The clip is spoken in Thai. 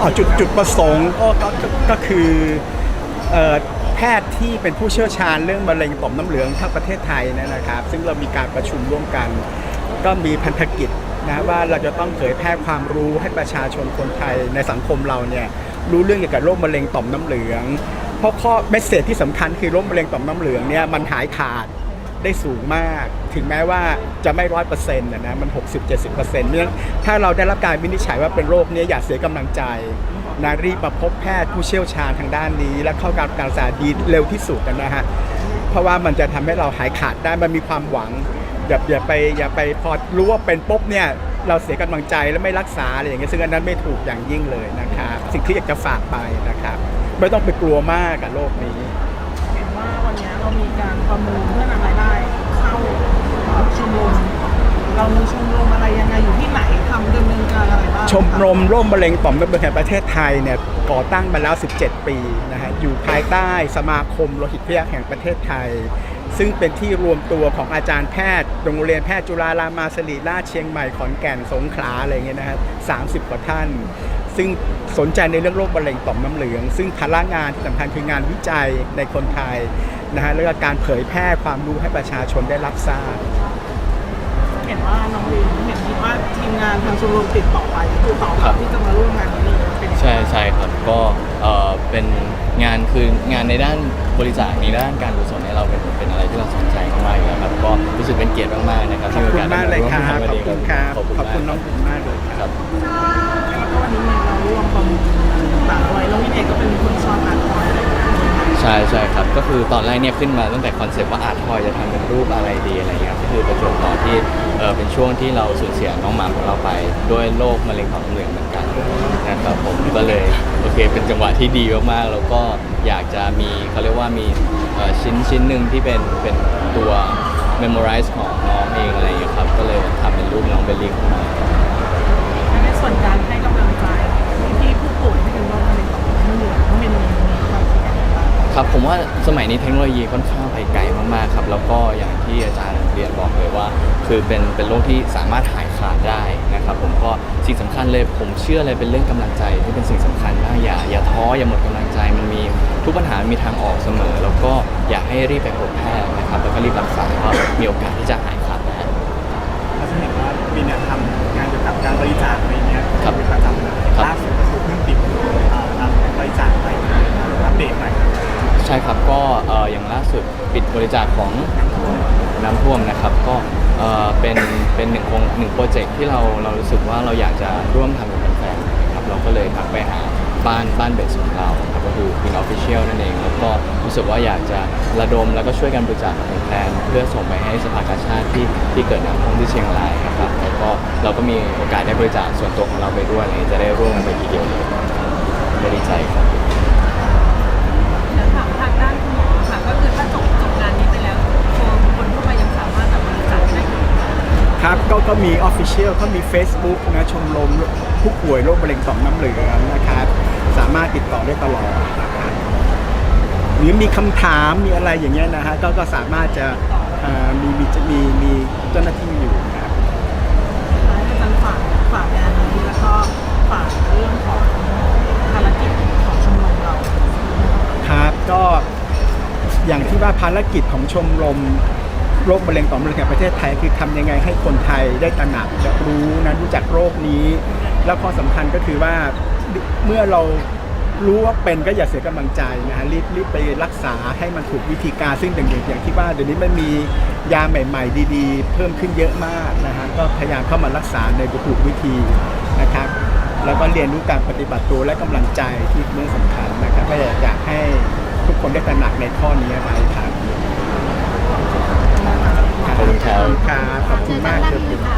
อ๋อจุดจุดประสงค์ก็ก็ก็คือเอ่อแพทย์ที่เป็นผู้เชี่ยวชาญเรื่องมะเร็งต่อมน้ำเหลืองทั้งประเทศไทยเนยนะครับ ซึ่งเรามีการประชุมร่วมกัน ก็มีพันธกิจนะว่าเราจะต้องเผยแพร่ความรู้ให้ประชาชนคนไทยในสังคมเราเนี่ยรู้เรื่องเกี่ยวกับโรคมะเร็งต่อมน้ำเหลือง เพราะข้อเมสเซจที่สำคัญคือโรคมะเร็งต่อมน้ำเหลืองเนี่ยมันหายขาด ได้สูงมาก ถึงแม้ว่าจะไม่ร้อยเปอร์เซ็นต์นะมัน 60-70%เปอร์เซ็นต์เนี่ยถ้าเราได้รับการวินิจฉัยว่าเป็นโรคนี้อย่าเสียกำลังใจนะรีบมาพบแพทย์ผู้เชี่ยวชาญทางด้านนี้ และเข้าการการรักษาดีเร็วที่สุดนะฮะเพราะว่ามันจะทำให้เราหายขาดได้มันมีความหวังอย่าอย่าไปอย่าไปพอรู้ว่าเป็นปุ๊บเนี่ยเราเสียกำลังใจแล้วไม่รักษาอะไรอย่างเงี้ยซึ่งอันนั้นไม่ถูกอย่างยิ่งเลยนะครับสิ่งที่อยากจะฝากไปนะครับไม่ต้องไปกลัวมากกับโรคนี้เห็นว่าวันนี้เรามีการประมูลเพื่อนำรายได้ ชมรมโรคมะเร็งต่อมน้ำเหลืองแห่งประเทศไทยเนี่ยก่อตั้งมาแล้ว 17 ปีนะฮะอยู่ภายใต้สมาคมโลหิตพยาธิแห่งประเทศไทย ซึ่งเป็นที่รวมตัวของอาจารย์แพทย์โรงเรียนแพทย์จุฬารามาสิริราชเชียงใหม่ขอนแก่นสงขลาอะไรเงี้ยนะฮะ30กว่าท่าน ซึ่งสนใจในเรื่องโรคมะเร็งต่อมน้ำเหลือง ซึ่งภาระงานที่สำคัญคืองานวิจัยในคนไทยนะฮะแล้วก็การเผยแพร่ความรู้ให้ประชาชนได้รับทราบ เห็นว่าน้องลินเห็นว่าทีมงานทางชมรมติดต่อไปคือต่อครับที่จะมาร่วมงานนี้เลยเป็นยังไงใช่ใช่ครับก็เอ่อเป็นงานคืองานในด้านบริจาคในด้านการกุศลเนี่ยเราเป็นเป็นอะไรที่เราสนใจมากๆอยู่แล้วครับก็รู้สึกเป็นเกียรติมากๆนะครับขอบที่คุณโอกาสมากเลยครับได้ขมาอบร่วมคุงานณครับขอบคุณขอบคุณน้มาอกงบุญมากเลยครับ ครับ แล้วก็วันนี้เนี่ยเรา ช่ใช่ครับ ก็คือตอนแรกเนี่ยขึ้นมาตั้งแต่คอนเซปต์ว่าอาร์ทอยจะทำเป็นรูปอะไรดีอะไรเงี้ยก็คือประจวบต่อที่เออเป็นช่วงที่เราสูญเสียน้องหมาของเราไปด้วยโรคมะเร็งต่อมน้ำเหลืองเหมือนกันนะครับผมก็เลยโอเคเป็นจังหวะที่ดีมากๆแล้วก็อยากจะมีเขาเรียกว่ามีเอ่อชิ้นชิ้นหนึ่งที่เป็นเป็นตัว memorize ของน้องเองอะไรอย่างเงี้ยครับก็เลย ครับผมว่าสมัยนี้เทคโนโลยีค่อนข้างไปไกลมากๆครับแล้วก็อย่างที่อาจารย์เรียนบอกเลยว่า คือเป็นเป็นโรคที่สามารถหายขาดได้นะครับ ผมก็สิ่งสำคัญเลยผมเชื่อเลยเป็นเรื่องกำลังใจที่เป็นสิ่งสำคัญมากอย่าอย่าท้ออย่าหมดกำลังใจมันมีทุกปัญหามีทางออกเสมอ แล้วก็อยากให้รีบไปพบแพทย์นะครับแล้วก็รีบรักษาก็มีโอกาสที่จะหายขาดได้เราจะเห็นว่ามีเนี่ยทำงานเกี่ยวกับการบริจาคอะไรเงี้ยครับเป็นประจำเลยครับล่าสุด บริจาคของน้ำท่วมนะครับ ก็เอ่อเป็นเป็นหนึ่งโครงหนึ่งโปรเจกต์ที่เราเรารู้สึกว่าเราอยากจะร่วมทำกับแฟนๆนะครับเราก็เลยทักไปหาบ้านบ้านเบสของเราครับก็คือ Pin Official นั่นเอง แล้วก็รู้สึกว่าอยากจะระดมแล้วก็ช่วยกันบริจาคแฟนเพื่อส่งไปให้สภากาชาติที่ที่เกิดน้ำท่วมที่เชียงรายนะครับแล้วก็เราก็มีโอกาสได้บริจาคส่วนตัวของเราไปด้วยอะไรอย่างเงี้ยจะได้ร่วมกันไปทีเดียวเลยก็ดีใจครับ ครับก็ก็มี Official ก็มี Facebook นะชมรมผู้ป่วยโรคมะเร็งต่อมน้ำเหลืองนะครับ สามารถติดต่อได้ตลอดนะครับหรือมีคำถามมีอะไรอย่างเงี้ยนะฮะก็ก็สามารถจะเอ่อมีมีจะมีมีเจ้าหน้าที่อยู่นะครับอาจารย์ฝากฝากงานนี้แล้วก็ฝากเรื่องของภารกิจของชมรมเรา ครับก็อย่างที่ว่าภารกิจของชมรม โรคมะเร็งต่อมน้ำเหลืองแห่งประเทศไทยคือทำยังไงให้คนไทยได้ตระหนักและรู้นะรู้จักโรคนี้ แล้วข้อสำคัญก็คือว่าเมื่อเรารู้ว่าเป็นก็อย่าเสียกำลังใจนะฮะรีบรีบไปรักษาให้มันถูกวิธีการซึ่งอย่างอย่างที่ว่าเดี๋ยวนี้มันมียาใหม่ ๆ ดีๆ เพิ่มขึ้นเยอะมากนะฮะก็พยายามเข้ามารักษาในถูกวิธีนะครับแล้วก็เรียนรู้การปฏิบัติตัวและกำลังใจที่เรื่องสำคัญนะครับก็อยากให้ทุกคนได้ตระหนักในข้อนี้ไว้ครับ ครับครับขอบคุณมากครับ